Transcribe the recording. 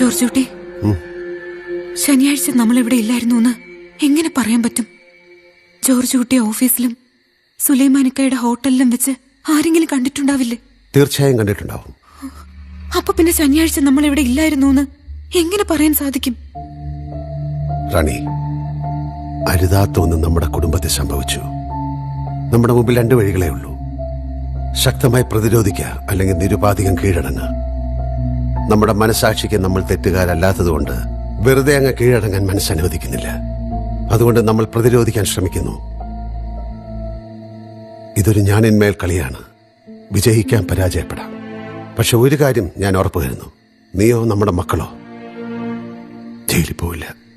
George കുട്ടി. ഉം. ശനിയാഴ്ച നമ്മൾ ഇവിടെ ഇല്ലായിരുന്നു എന്ന് എങ്ങനെ പറയാൻ പറ്റും? ജോർജ് കുട്ടി ഓഫീസിലും സുലൈമാനിക്കയുടെ ഹോട്ടലിലും വെച്ച് ആരെങ്കിലും കണ്ടിട്ടുണ്ടാവില്ലേ? തീർച്ചയായും കണ്ടിട്ടുണ്ടാവും. അപ്പൊ പിന്നെ ശനിയാഴ്ച നമ്മൾ ഇവിടെ ഇല്ലായിരുന്നു എന്ന് എങ്ങനെ പറയാൻ സാധിക്കും? റാണി അരുതാത്ത ഒന്ന് നമ്മുടെ കുടുംബത്തെ സംഭവിച്ചു. നമ്മുടെ മുമ്പിൽ രണ്ട് വഴികളേ ഉള്ളൂ. ശക്തമായി പ്രതിരോധിക്കുക അല്ലെങ്കിൽ നിരുപാധികം കീഴടങ്ങുക. നമ്മുടെ മനസാക്ഷിക്ക് നമ്മൾ തെറ്റുകാരല്ലാത്തതുകൊണ്ട് വെറുതെ അങ്ങ് കീഴടങ്ങാൻ മനസ്സനുവദിക്കുന്നില്ല. അതുകൊണ്ട് നമ്മൾ പ്രതിരോധിക്കാൻ ശ്രമിക്കുന്നു. ഇതൊരു ഞാനിന്മേൽ കളിയാണ്. വിജയിക്കാൻ പരാജയപ്പെടാം. പക്ഷെ ഒരു കാര്യം ഞാൻ ഉറപ്പു തരുന്നു നീയോ നമ്മുടെ മക്കളോ? ജയിലിൽ പോവില്ല.